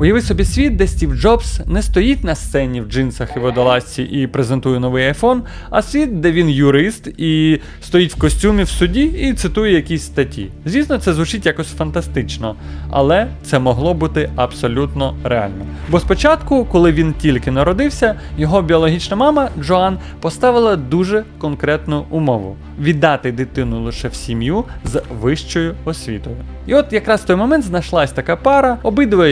Уяви собі світ, де Стів Джобс не стоїть на сцені в джинсах і водолазці і презентує новий айфон, а світ, де він юрист і стоїть в костюмі в суді і цитує якісь статті. Звісно, це звучить якось фантастично, але це могло бути абсолютно реально. Бо спочатку, коли він тільки народився, його біологічна мама Джоан поставила дуже конкретну умову віддати дитину лише в сім'ю з вищою освітою. І от якраз в той момент знайшлась така пара, обидва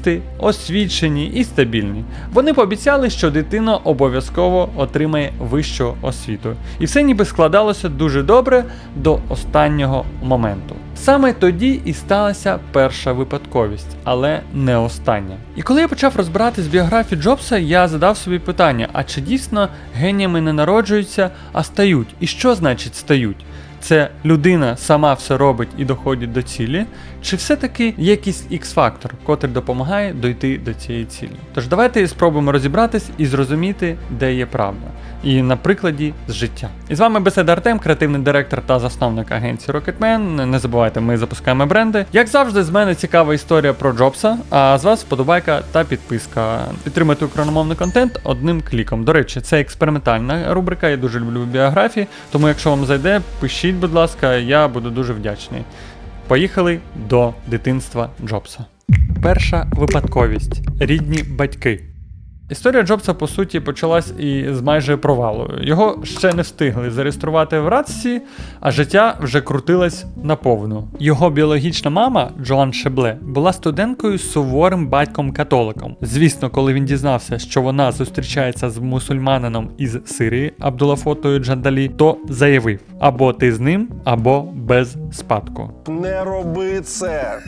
юристи, освічені і стабільні. Вони пообіцяли, що дитина обов'язково отримає вищу освіту. І все ніби складалося дуже добре до останнього моменту. Саме тоді і сталася перша випадковість, але не остання. І коли я почав розбиратись в біографії Джобса, я задав собі питання: а чи дійсно геніями не народжуються, а стають? І що значить стають? Це людина сама все робить і доходить до цілі, чи все-таки є якийсь X-фактор, котрий допомагає дойти до цієї цілі? Тож давайте спробуємо розібратись і зрозуміти, де є правда. І на прикладі з життя. І з вами Беседа Артем, креативний директор та засновник агенції Rocketman. Не забувайте, ми запускаємо бренди. Як завжди, з мене цікава історія про Джобса, а з вас вподобайка та підписка. Підтримати україномовний контент одним кліком. До речі, це експериментальна рубрика, я дуже люблю біографії, тому якщо вам зайде, пишіть, будь ласка, я буду дуже вдячний. Поїхали до дитинства Джобса. Перша випадковість рідні батьки. Історія Джобса, по суті, почалась із майже провалу. Його ще не встигли зареєструвати в Радсі, а життя вже крутилось наповну. Його біологічна мама, Джоан Шебле, була студенткою з суворим батьком-католиком. Звісно, коли він дізнався, що вона зустрічається з мусульманином із Сирії Абдулафотою Джандалі, то заявив: або ти з ним, або без спадку. Не роби це.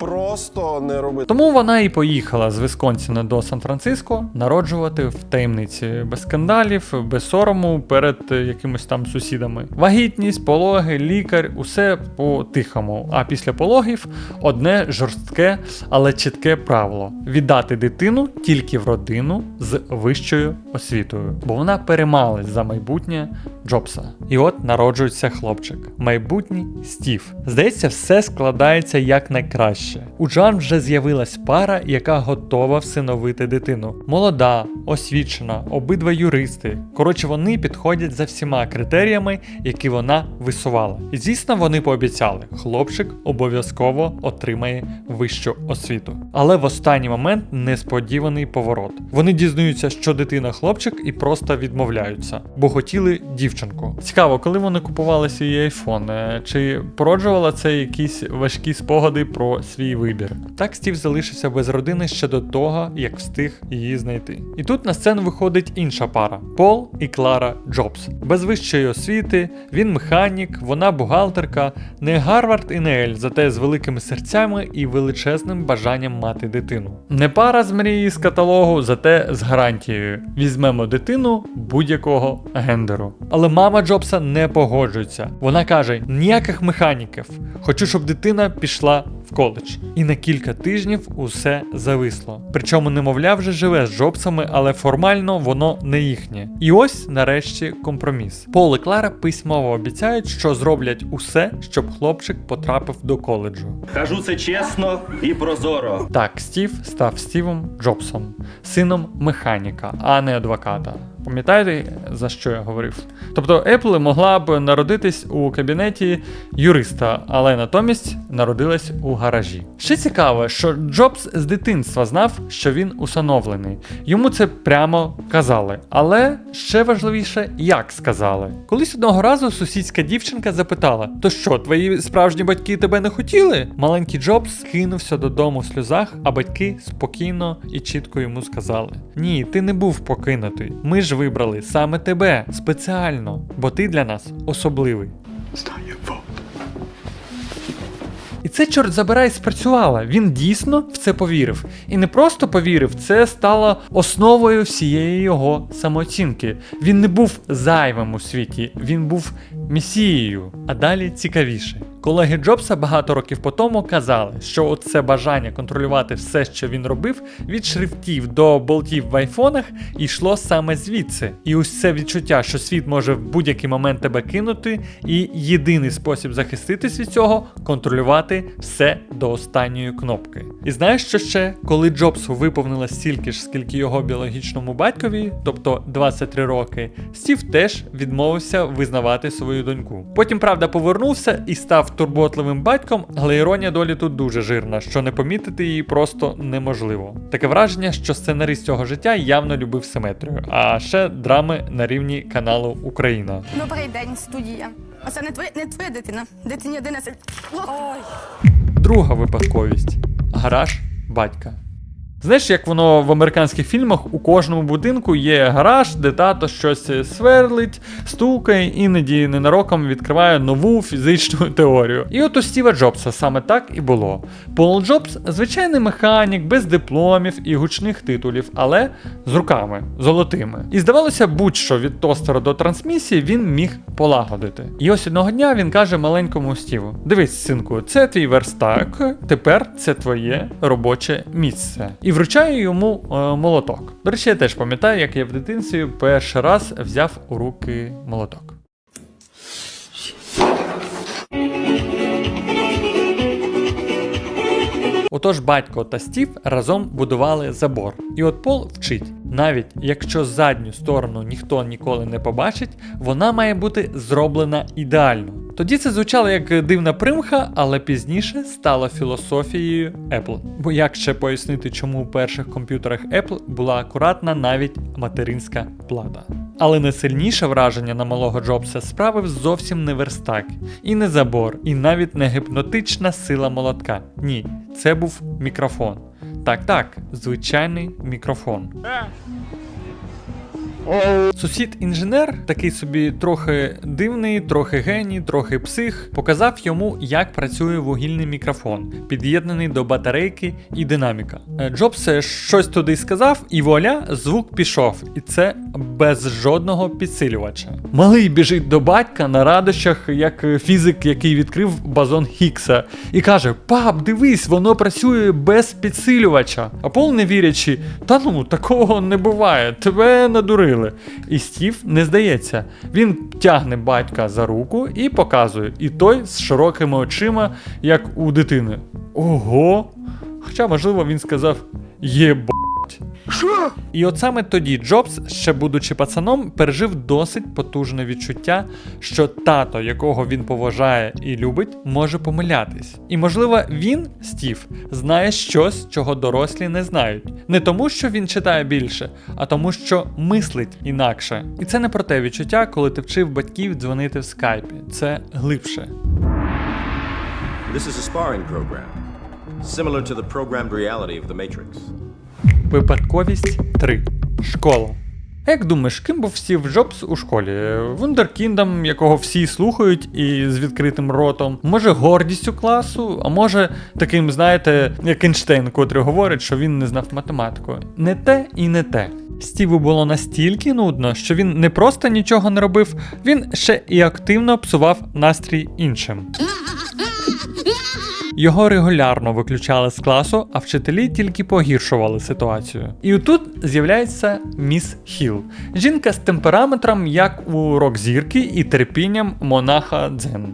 Просто не роби. Тому вона і поїхала з Висконсіна до Сан-Франциско народжувати в таємниці без скандалів, без сорому перед е, якимось там сусідами. Вагітність, пологи, лікар, усе по-тихому. А після пологів одне жорстке, але чітке правило: віддати дитину тільки в родину з вищою освітою, бо вона переймалась за майбутнє Джобса. І от народжується хлопчик, майбутній Стів. Здається, все складається як найкраще. У Джан вже з'явилась пара, яка готова всиновити дитину. Молода, освічена, обидва юристи. Коротше, вони підходять за всіма критеріями, які вона висувала. І звісно, вони пообіцяли, хлопчик обов'язково отримає вищу освіту. Але в останній момент несподіваний поворот. Вони дізнаються, що дитина хлопчик, і просто відмовляються, бо хотіли дівчинку. Цікаво, коли вони купували свій айфон, е, чи породжувала це якісь важкі спогади про свій вибір. Так Стів залишився без родини ще до того, як встиг її знайти. І тут на сцену виходить інша пара Пол і Клара Джобс. Без вищої освіти, він механік, вона бухгалтерка, не Гарвард і не Ель, зате з великими серцями і величезним бажанням мати дитину. Не пара з мрії з каталогу, зате з гарантією. Візьмемо дитину будь-якого гендеру. Мама Джобса не погоджується. Вона каже: ніяких механіків. Хочу, щоб дитина пішла коледж. І на кілька тижнів усе зависло. Причому немовля вже живе з Джобсами, але формально воно не їхнє. І ось нарешті компроміс. Пол і Клара письмово обіцяють, що зроблять усе, щоб хлопчик потрапив до коледжу. Кажу це чесно і прозоро. Так, Стів став Стівом Джобсом, сином механіка, а не адвоката. Пам'ятаєте, за що я говорив? Тобто Apple могла б народитись у кабінеті юриста, але натомість народилась у гаражі. Ще цікаво, що Джобс з дитинства знав, що він усиновлений. Йому це прямо казали. Але ще важливіше, як сказали. Колись одного разу сусідська дівчинка запитала: То що, твої справжні батьки тебе не хотіли? Маленький Джобс кинувся додому в сльозах, а батьки спокійно і чітко йому сказали: Ні, ти не був покинутий. Ми ж вибрали саме тебе спеціально, бо ти для нас особливий. І це, чорт забирай, спрацювало. Він дійсно в це повірив. І не просто повірив, це стало основою всієї його самооцінки. Він не був зайвим у світі, він був місією. А далі цікавіше. Колеги Джобса багато років по тому казали, що оце бажання контролювати все, що він робив, від шрифтів до болтів в айфонах, йшло саме звідси. І ось це відчуття, що світ може в будь-який момент тебе кинути, і єдиний спосіб захиститись від цього контролювати все до останньої кнопки. І знаєш що ще? Коли Джобсу виповнилось стільки ж, скільки його біологічному батькові, тобто 23 роки, Стів теж відмовився визнавати свою доньку. Потім, правда, повернувся і став турботливим батьком, але іронія долі тут дуже жирна, що не помітити її просто неможливо. Таке враження, що сценарист цього життя явно любив симетрію, а ще драми на рівні каналу Україна. Добрий день, студія. Оце не твоя, не твоя дитина. Дитині 11. Ой. Друга випадковість гараж батька. Знаєш, як воно в американських фільмах у кожному будинку є гараж, де тато щось сверлить, стукає, іноді ненароком відкриває нову фізичну теорію. І от у Стіва Джобса саме так і було. Пол Джобс звичайний механік, без дипломів і гучних титулів, але з руками золотими. І здавалося, будь-що від тостера до трансмісії він міг полагодити. І ось одного дня він каже маленькому Стіву: Дивись, синку, це твій верстак, тепер це твоє робоче місце. І вручає йому е, молоток. До речі, я теж пам'ятаю, як я в дитинстві перший раз взяв у руки молоток. Отож, батько та Стів разом будували забор. І от Пол вчить: навіть якщо задню сторону ніхто ніколи не побачить, вона має бути зроблена ідеально. Тоді це звучало як дивна примха, але пізніше стало філософією Apple. Бо як ще пояснити, чому у перших комп'ютерах Apple була акуратна навіть материнська плата. Але найсильніше враження на малого Джобса справив зовсім не верстак, і не забор, і навіть не гіпнотична сила молотка. Ні, це був мікрофон. Так, так, звичайний мікрофон. Сусід інженер, такий собі трохи дивний, трохи геній, трохи псих, показав йому, як працює вугільний мікрофон, під'єднаний до батарейки і динаміка. Е, Джобс е, щось туди сказав, і вуаля, звук пішов, і це без жодного підсилювача. Малий біжить до батька на радощах, як е, фізик, який відкрив базон Хіггса, і каже: Пап, дивись, воно працює без підсилювача. А Пол, не вірячи, та ну такого не буває, тебе надурили. І Стів не здається. Він тягне батька за руку і показує. І той з широкими очима, як у дитини. Ого! Хоча, можливо, він сказав єбать. Що? І от саме тоді Джобс, ще будучи пацаном, пережив досить потужне відчуття, що тато, якого він поважає і любить, може помилятись. І можливо, він, Стів, знає щось, чого дорослі не знають. Не тому, що він читає більше, а тому, що мислить інакше. І це не про те відчуття, коли ти вчив батьків дзвонити в скайпі. Це глибше. This is a sparring program, similar to the programmed reality of the Matrix. Випадковість 3. Школа. Як думаєш, ким був Стів Джобс у школі? Вундеркіндом, якого всі слухають і з відкритим ротом, може гордістю класу, а може таким, знаєте, як Ейнштейн, котрий говорить, що він не знав математику. Не те і не те. Стіву було настільки нудно, що він не просто нічого не робив, він ще і активно псував настрій іншим. Його регулярно виключали з класу, а вчителі тільки погіршували ситуацію. І отут з'являється міс Хіл. Жінка з темпераметром, як у рок-зірки, і терпінням монаха Дзен.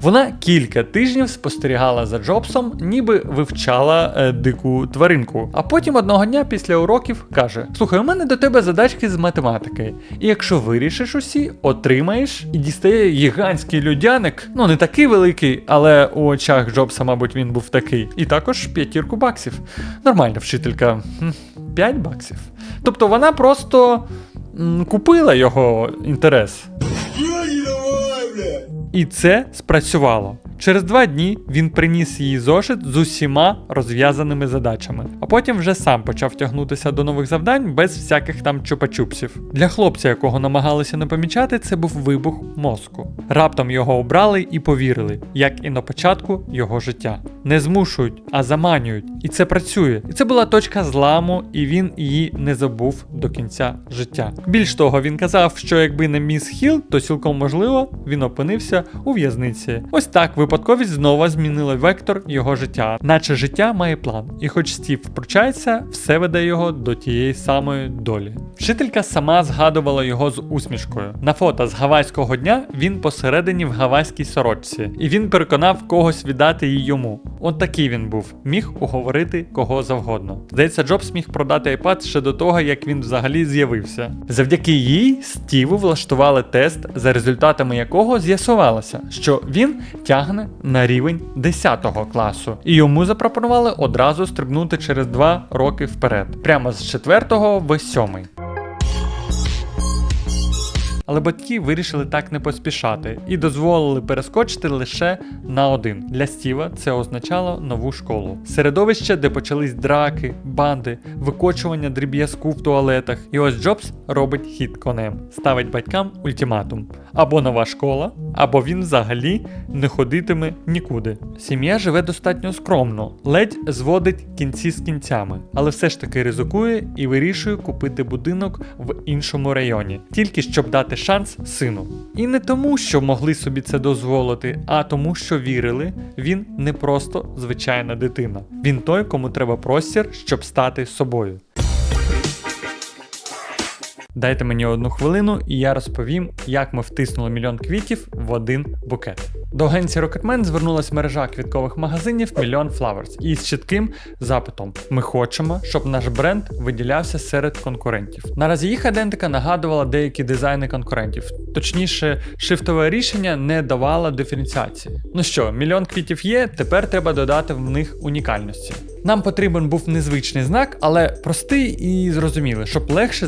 Вона кілька тижнів спостерігала за Джобсом, ніби вивчала е, дику тваринку. А потім одного дня після уроків каже: Слухай, у мене до тебе задачки з математики. І якщо вирішиш усі, отримаєш і дістає гігантський людяник, ну не такий великий, але у очах Джобса, мабуть, він був такий. І також п'ятірку баксів. Нормальна вчителька. 5 баксів. Тобто вона просто купила його інтерес. І це спрацювало. Через два дні він приніс їй зошит з усіма розв'язаними задачами, а потім вже сам почав тягнутися до нових завдань без всяких там чупа-чупсів. Для хлопця, якого намагалися не помічати, це був вибух мозку. Раптом його обрали і повірили, як і на початку його життя. Не змушують, а заманюють. І це працює. І це була точка зламу, і він її не забув до кінця життя. Більш того, він казав, що якби не міс Хіл, то цілком можливо він опинився у в'язниці. Ось так випадково Випадковість знову змінила вектор його життя, наче життя має план. І хоч Стів втручається, все веде його до тієї самої долі. Вчителька сама згадувала його з усмішкою. На фото з гавайського дня він посередині в гавайській сорочці, і він переконав когось віддати її йому. От такий він був, міг уговорити кого завгодно. Здається, Джобс міг продати iPad ще до того, як він взагалі з'явився. Завдяки їй Стіву влаштували тест, за результатами якого з'ясувалося, що він тягне на рівень 10 класу, і йому запропонували одразу стрибнути через 2 роки вперед, прямо з 4 в 7. Але батьки вирішили так не поспішати і дозволили перескочити лише на один. Для Стіва це означало нову школу. Середовище, де почались драки, банди, викочування дріб'язку в туалетах. І ось Джобс робить хід конем, ставить батькам ультиматум: або нова школа, або він взагалі не ходитиме нікуди. Сім'я живе достатньо скромно, ледь зводить кінці з кінцями, але все ж таки ризикує і вирішує купити будинок в іншому районі, тільки щоб дати шанс сину. І не тому, що могли собі це дозволити, а тому, що вірили, він не просто звичайна дитина. Він той, кому треба простір, щоб стати собою. Дайте мені одну хвилину, і я розповім, як ми втиснули мільйон квітів в один букет. До агенції Rocketman звернулась мережа квіткових магазинів Million Flowers із чітким запитом: ми хочемо, щоб наш бренд виділявся серед конкурентів. Наразі їх ідентика нагадувала деякі дизайни конкурентів. Точніше, шифтове рішення не давало диференціації. Ну що, мільйон квітів є, тепер треба додати в них унікальності. Нам потрібен був незвичний знак, але простий і зрозумілий, щоб легше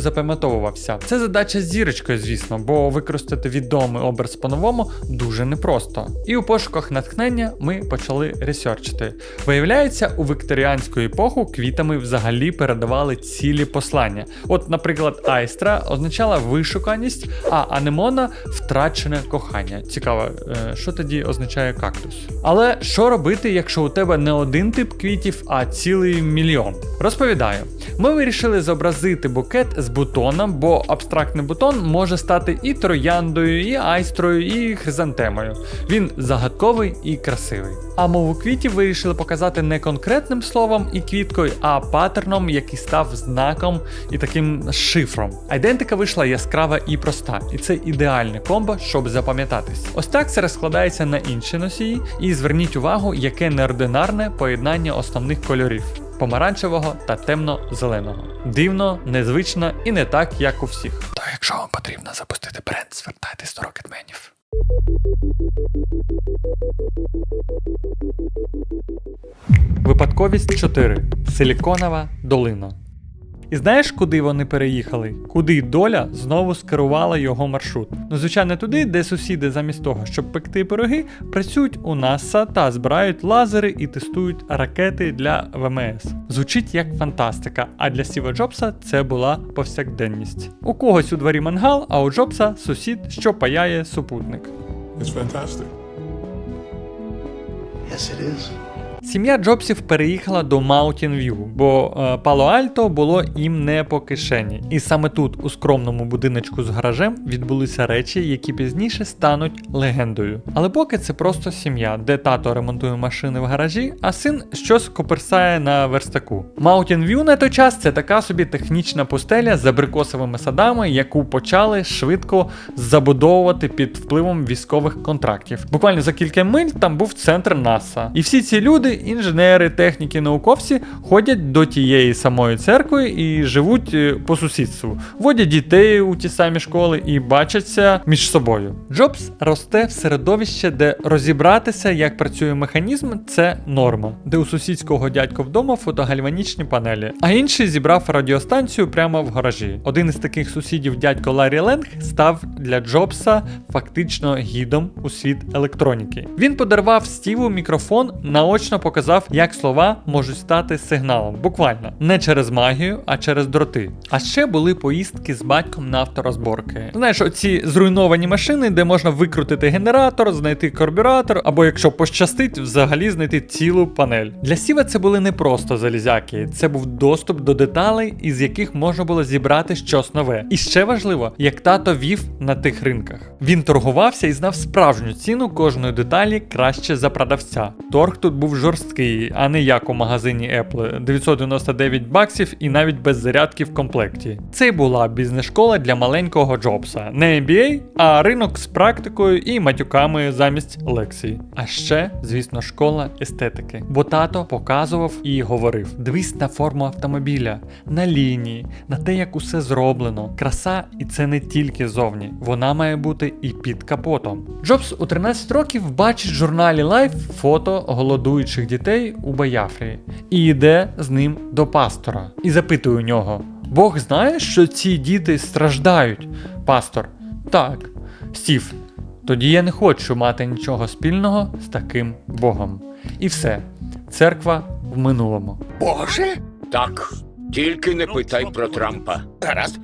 запам'ятовувався. Це задача з зірочкою, звісно, бо використати відомий образ по-новому дуже непросто. І у пошуках натхнення ми почали ресерчити. Виявляється, у вікторіанську епоху квітами взагалі передавали цілі послання. От, наприклад, айстра означала вишуканість, а анемона втрачене кохання. Цікаво, е, що тоді означає кактус. Але що робити, якщо у тебе не один тип квітів, а цілий мільйон? Розповідаю, ми вирішили зобразити букет з бутоном, бо абстрактний бутон може стати і трояндою, і айстрою, і хризантемою. Він загадковий і красивий. А мову квітів вирішили показати не конкретним словом і квіткою, а паттерном, який став знаком і таким шифром. Айдентика вийшла яскрава і проста, і це ідеальне комбо, щоб запам'ятатись. Ось так це розкладається на інші носії, і зверніть увагу, яке неординарне поєднання основних кольорів. Помаранчевого та темно-зеленого. Дивно, незвично і не так, як у всіх. То якщо вам потрібно запустити бренд, звертайтесь до рокетменів. Випадковість 4. Силіконова долина. І знаєш, куди вони переїхали? Куди доля знову скерувала його маршрут? Ну, звичайно, туди, де сусіди замість того, щоб пекти пироги, працюють у НАСА та збирають лазери і тестують ракети для ВМС. Звучить як фантастика, а для Стіва Джобса це була повсякденність. У когось у дворі мангал, а у Джобса сусід, що паяє супутник. It's fantastic. Yes, it is. Сім'я Джобсів переїхала до Mountain View, бо е, Пало-Альто було їм не по кишені. І саме тут, у скромному будиночку з гаражем, відбулися речі, які пізніше стануть легендою. Але поки це просто сім'я, де тато ремонтує машини в гаражі, а син щось коперсає на верстаку. Mountain View на той час це така собі технічна пустеля з абрикосовими садами, яку почали швидко забудовувати під впливом військових контрактів. Буквально за кілька миль там був центр НАСА. І всі ці люди, інженери, техніки, науковці, ходять до тієї самої церкви і живуть е, по сусідству, водять дітей у ті самі школи і бачаться між собою. Джобс росте в середовище, де розібратися, як працює механізм, це норма, де у сусідського дядька вдома фотогальванічні панелі, а інший зібрав радіостанцію прямо в гаражі. Один із таких сусідів, дядько Ларі Ленг, став для Джобса фактично гідом у світ електроніки. Він подарував Стіву мікрофон, наочно показав, як слова можуть стати сигналом. Буквально не через магію, а через дроти. А ще були поїздки з батьком на авторозборки. Знаєш, оці зруйновані машини, де можна викрутити генератор, знайти карбюратор, або якщо пощастить, взагалі знайти цілу панель. Для Сіва це були не просто залізяки, це був доступ до деталей, із яких можна було зібрати щось нове. І ще важливо, як тато вів на тих ринках. Він торгувався і знав справжню ціну кожної деталі краще за продавця. Торг тут був жорсткий, а не як у магазині Apple. 999 баксів і навіть без зарядки в комплекті. Це була бізнес-школа для маленького Джобса. Не MBA, а ринок з практикою і матюками замість лекцій. А ще, звісно, школа естетики. Бо тато показував і говорив: дивись на форму автомобіля, на лінії, на те, як усе зроблено. Краса, і це не тільки зовні, вона має бути і під капотом. Джобс у 13 років бачить в журналі Life фото голодуючих дітей у Баяфрі і йде з ним до пастора і запитує у нього: Бог знає, що ці діти страждають. Пастор, так, Стів. Тоді я не хочу мати нічого спільного з таким Богом. І все. Церква в минулому. Боже? Так. Тільки не питай про Трампа. Гаразд.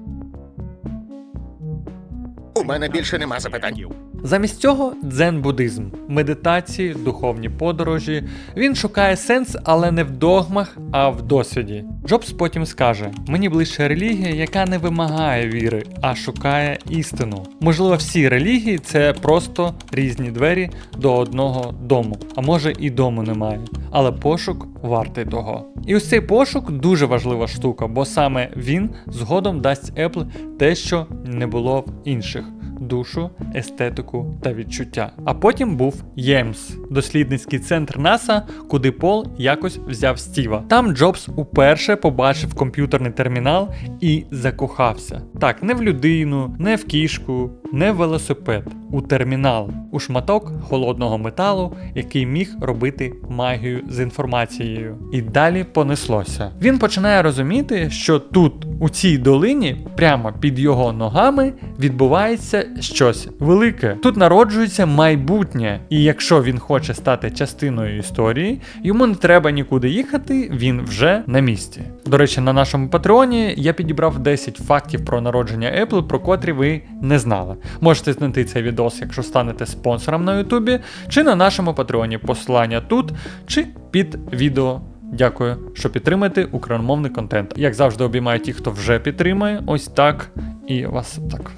У мене більше нема запитань. Замість цього дзен-буддизм, медитації, духовні подорожі. Він шукає сенс, але не в догмах, а в досвіді. Джобс потім скаже: мені ближче релігія, яка не вимагає віри, а шукає істину. Можливо, всі релігії це просто різні двері до одного дому. А може і дому немає. Але пошук вартий того. І ось цей пошук дуже важлива штука, бо саме він згодом дасть Apple те, що не було в інших душу, естетику та відчуття. А потім був ЄМС, дослідницький центр НАСА, куди Пол якось взяв Стіва. Там Джобс уперше побачив комп'ютерний термінал і закохався. Так, не в людину, не в кішку, не велосипед, у термінал, у шматок холодного металу, який міг робити магію з інформацією. І далі понеслося. Він починає розуміти, що тут, у цій долині, прямо під його ногами, відбувається щось велике. Тут народжується майбутнє, і якщо він хоче стати частиною історії, йому не треба нікуди їхати, він вже на місці. До речі, на нашому патреоні я підібрав 10 фактів про народження Apple, про котрі ви не знали. Можете знайти цей відос, якщо станете спонсором на Ютубі, чи на нашому патреоні. Посилання тут, чи під відео. Дякую, що підтримуєте україномовний контент. Як завжди, обіймаю ті, хто вже підтримує, ось так. І вас так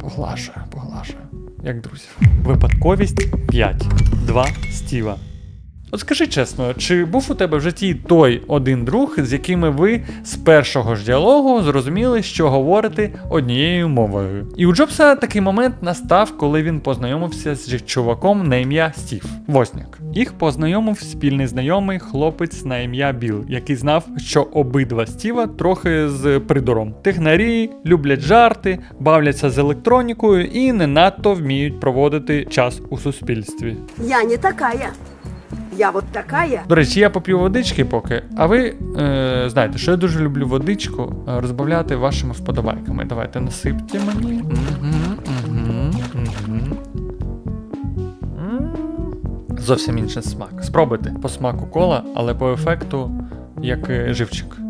поглажує, поглажує, як друзів. Випадковість 5. 2 Стіва. От скажи чесно, чи був у тебе в житті той один друг, з якими ви з першого ж діалогу зрозуміли, що говорите однією мовою? І у Джобса такий момент настав, коли він познайомився з чуваком на ім'я Стів Возняк. Їх познайомив спільний знайомий хлопець на ім'я Біл, який знав, що обидва Стіва трохи з придуром. Технарі люблять жарти, бавляться з електронікою і не надто вміють проводити час у суспільстві. Я не такая. Я от такая. До речі, я поп'ю водички поки. А ви е, знаєте, що я дуже люблю водичку е, розбавляти вашими вподобайками. Давайте насипте мені. Зовсім інший смак. Спробуйте по смаку кола, але по ефекту як е, живчик.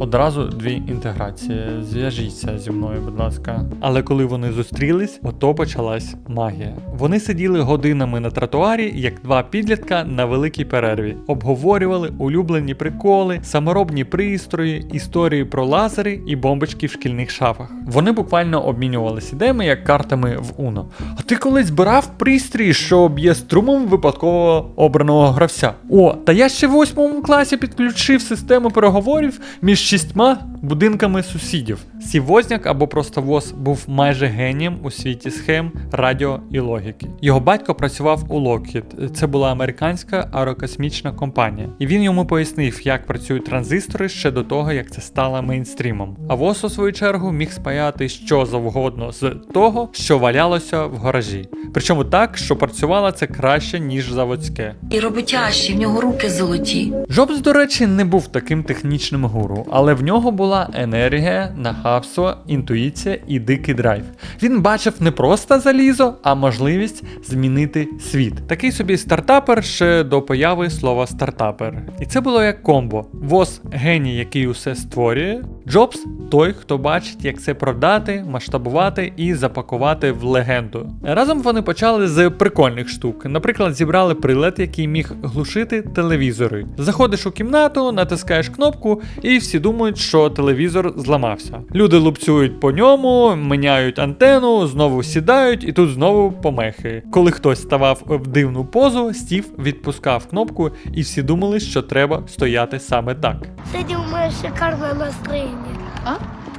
Одразу дві інтеграції. Зв'яжіться зі мною, будь ласка. Але коли вони зустрілись, ото почалась магія. Вони сиділи годинами на тротуарі, як два підлітка на великій перерві, обговорювали улюблені приколи, саморобні пристрої, історії про лазери і бомбочки в шкільних шафах. Вони буквально обмінювалися ідеями як картами в Uno. А ти колись збирав пристрій, що б'є струмом випадково обраного гравця? О, та я ще в восьмому класі підключив систему переговорів між шістьма будинками сусідів. Сівозняк або просто воз був майже генієм у світі схем, радіо і логіки. Його батько працював у Lockheed. Це була американська аерокосмічна компанія, і він йому пояснив, як працюють транзистори ще до того, як це стало мейнстрімом. А ВОЗ, у свою чергу, міг спаяти що завгодно з того, що валялося в гаражі. Причому так, що працювало це краще, ніж заводське. І роботящий, в нього руки золоті. Джобс, до речі, не був таким технічним гуру, але в нього була енергія, нахабство, інтуїція і дикий драйв. Він бачив не просто залізо, а можливість змінити світ. Такий собі стартапер ще до появи слова стартапер. І це було як комбо. Воз геній, який усе створює. Джобс той, хто бачить, як це продати, масштабувати і запакувати в легенду. Разом вони почали з прикольних штук. Наприклад, зібрали прилад, який міг глушити телевізори. Заходиш у кімнату, натискаєш кнопку, і всі думають, що телевізор зламався. Люди лупцюють по ньому, міняють антенну, знову сідають, і тут знову помехи. Коли хтось ставав в дивну позу, Стів відпускав кнопку, і всі думали, що треба стояти саме так. Сегодня у меня шикарное настроение. А?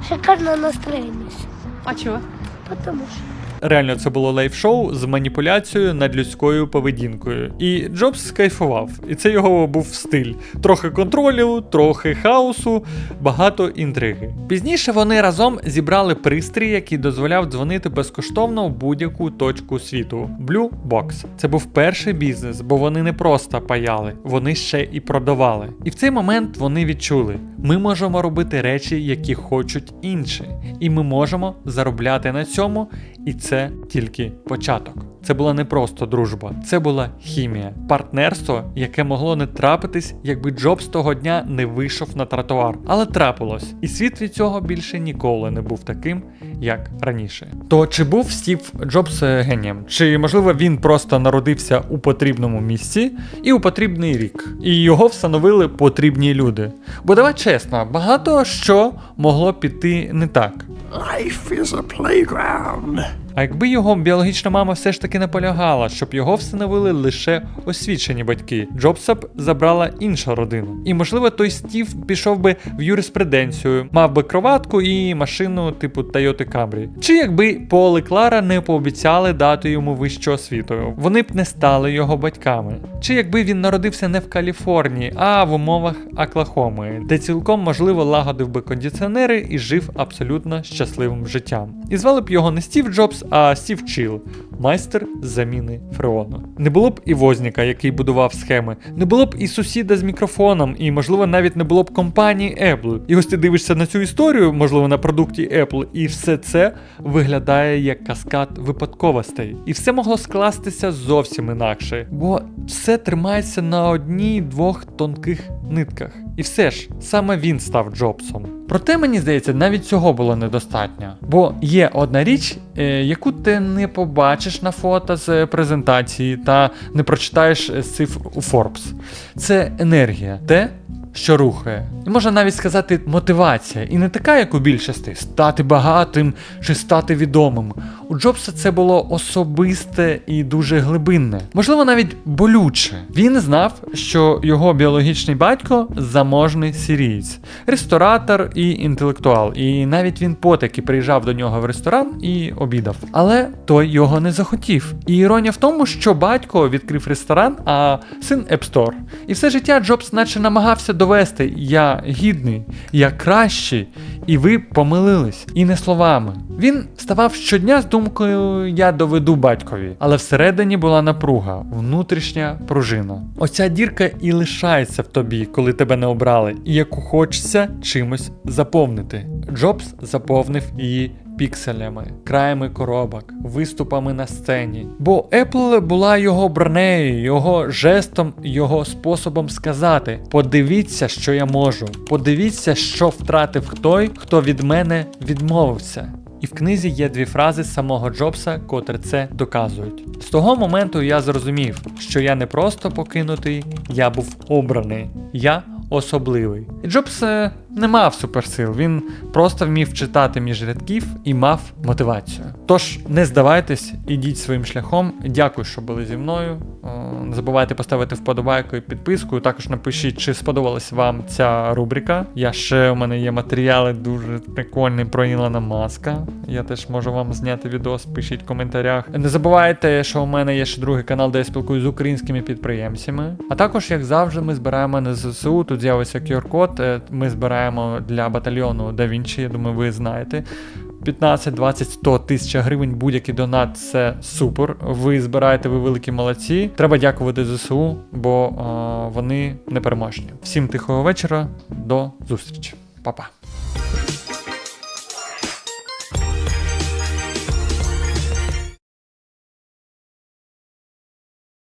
Шикарное настроение. А чого? Потому что Реально, це було лайв-шоу з маніпуляцією над людською поведінкою. І Джобс кайфував. І це його був стиль. Трохи контролю, трохи хаосу, багато інтриги. Пізніше вони разом зібрали пристрій, який дозволяв дзвонити безкоштовно в будь-яку точку світу. Blue Box. Це був перший бізнес, бо вони не просто паяли, вони ще і продавали. І в цей момент вони відчули: ми можемо робити речі, які хочуть інші, і ми можемо заробляти на цьому. І це тільки початок. Це була не просто дружба, це була хімія, партнерство, яке могло не трапитись, якби Джобс того дня не вийшов на тротуар. Але трапилось, і світ від цього більше ніколи не був таким, як раніше. То чи був Стів Джобс е, генієм? Чи можливо він просто народився у потрібному місці і у потрібний рік, і його встановили потрібні люди? Бо давай чесно, багато що могло піти не так. Life is a playground. А якби його біологічна мама все ж таки наполягала, щоб його встановили лише освічені батьки, Джобса б забрала інша родина. І можливо той Стів пішов би в юриспруденцію, мав би кроватку і машину типу Toyota Camry. Чи якби Пол і Клара не пообіцяли дати йому вищу освіту, вони б не стали його батьками. Чи якби він народився не в Каліфорнії, а в умовах Оклахоми, де цілком можливо лагодив би кондиціонери і жив абсолютно щасливим життям. І звали б його не Стів Джобс, а Стів Чіл, майстер заміни фреону. Не було б і Возніка, який будував схеми, не було б і сусіда з мікрофоном, і можливо навіть не було б компанії Apple. І ось ти дивишся на цю історію, можливо, на продукті Apple, і все це виглядає як каскад випадковостей. І все могло скластися зовсім інакше, бо все тримається на одній-двох тонких нитках. І все ж, саме він став Джобсом. Проте мені здається, навіть цього було недостатньо. Бо є одна річ, е, яку ти не побачиш на фото з презентації та не прочитаєш з цифр у Forbes. Це енергія, те, що рухає. І можна навіть сказати мотивація. І не така, як у більшості стати багатим чи стати відомим. У Джобса це було особисте і дуже глибинне, можливо, навіть болюче. Він знав, що його біологічний батько заможний сирієць, ресторатор і інтелектуал. І навіть він потаки приїжджав до нього в ресторан і обідав. Але той його не захотів. І іронія в тому, що батько відкрив ресторан, а син Store. І все життя Джобс наче намагався довести: я гідний, я кращий, і ви помилились. І не словами. Він вставав щодня з думкою Я доведу батькові, але всередині була напруга, внутрішня пружина. Оця дірка і лишається в тобі, коли тебе не обрали, і яку хочеться чимось заповнити. Джобс заповнив її. Пікселями, краями коробок, виступами на сцені. Бо Apple була його бронею, його жестом, його способом сказати: подивіться, що я можу, подивіться, що втратив той, хто від мене відмовився. І в книзі є дві фрази самого Джобса, котрі це доказують. З того моменту я зрозумів, що я не просто покинутий, я був обраний. Я особливий. І Джобс е, не мав суперсил, він просто вмів читати між рядків і мав мотивацію. Тож не здавайтесь, ідіть своїм шляхом. Дякую, що були зі мною. Е, Не забувайте поставити вподобайку і підписку. Також напишіть, чи сподобалась вам ця рубрика. Я ще у мене є матеріали дуже прикольні про Ілона Маска. Я теж можу вам зняти відос, пишіть в коментарях. Не забувайте, що у мене є ще другий канал, де я спілкуюся з українськими підприємцями. А також, як завжди, ми збираємо на ЗСУ. Тут з'явиться QR-код. е, Ми збираємо для батальйону Da Vinci, я думаю, ви знаєте. 15, 20, 100 тисяч гривень, будь-який донат це супер. Ви збираєте, ви великі молодці. Треба дякувати ЗСУ, бо е, вони непереможні. Всім тихого вечора, до зустрічі, Па-па.